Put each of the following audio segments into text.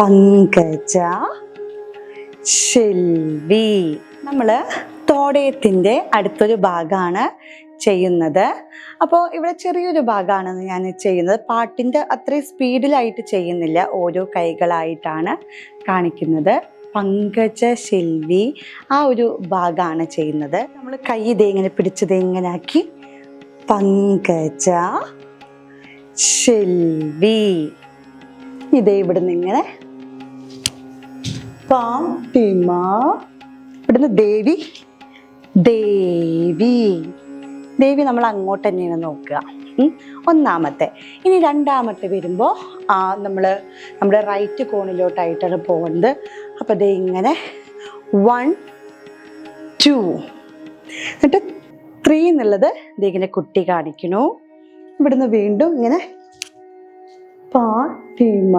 പങ്കജ ശിൽവി. നമ്മൾ തോടയത്തിന്റെ അടുത്തൊരു ഭാഗമാണ് ചെയ്യുന്നത്. അപ്പോൾ ഇവിടെ ചെറിയൊരു ഭാഗമാണ് ഞാൻ ചെയ്യുന്നത്. പാട്ടിന്റെ അത്രയും സ്പീഡിലായിട്ട് ചെയ്യുന്നില്ല. ഓരോ കൈകളായിട്ടാണ് കാണിക്കുന്നത്. പങ്കജ ശിൽവി ആ ഒരു ഭാഗമാണ് ചെയ്യുന്നത്. നമ്മൾ കൈ ഇതേ ഇങ്ങനെ പിടിച്ചത് ഇങ്ങനെ ആക്കി. പങ്കജ ശിൽവി. ഇതേ ഇവിടുന്ന് ഇങ്ങനെ ഫാത്തിമ ഇവിടുന്ന് ദേവി. ദേവി. ദേവി നമ്മൾ അങ്ങോട്ട് തന്നെയാണ് നോക്കുക. ഒന്നാമത്തെ. ഇനി രണ്ടാമത്തെ വരുമ്പോൾ ആ നമ്മൾ നമ്മുടെ റൈറ്റ് കോണിലോട്ടായിട്ടാണ് പോകുന്നത് അപ്പോൾ ദേ ഇങ്ങനെ. വൺ ടു എന്നിട്ട് ത്രീ എന്നുള്ളത് ദേ കുട്ടി കാണിക്കണു ഇവിടുന്ന് വീണ്ടും ഇങ്ങനെ. പാട്ടിമ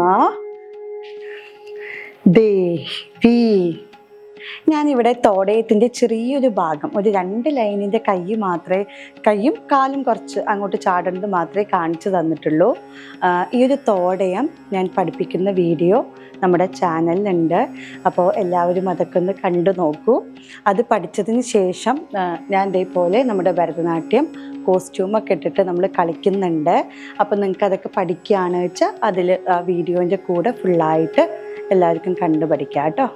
ഞാനിവിടെ തോടയത്തിന്റെ ചെറിയൊരു ഭാഗം ഒരു രണ്ട് ലൈനിന്റെ കൈ മാത്രമേ കൈയും കാലും കുറച്ച് അങ്ങോട്ട് ചാടുന്നത് മാത്രമേ കാണിച്ചു തന്നിട്ടുള്ളൂ. ഈ ഒരു തോടയം ഞാൻ പഠിപ്പിക്കുന്ന വീഡിയോ നമ്മുടെ ചാനലിലുണ്ട്. അപ്പോൾ എല്ലാവരും അതൊക്കെ ഒന്ന് കണ്ടു നോക്കൂ. അത് പഠിച്ചതിന് ശേഷം ഞാൻ ഇതേപോലെ നമ്മുടെ ഭരതനാട്യം കോസ്റ്റ്യൂമൊക്കെ ഇട്ടിട്ട് നമ്മൾ കളിക്കുന്നുണ്ട്. അപ്പോൾ നിങ്ങൾക്ക് അതൊക്കെ പഠിക്കുകയാണെന്ന് വെച്ചാൽ അതിൽ വീഡിയോന്റെ കൂടെ ഫുള്ളായിട്ട് എല്ലാവർക്കും കണ്ടു പഠിക്കാം കേട്ടോ.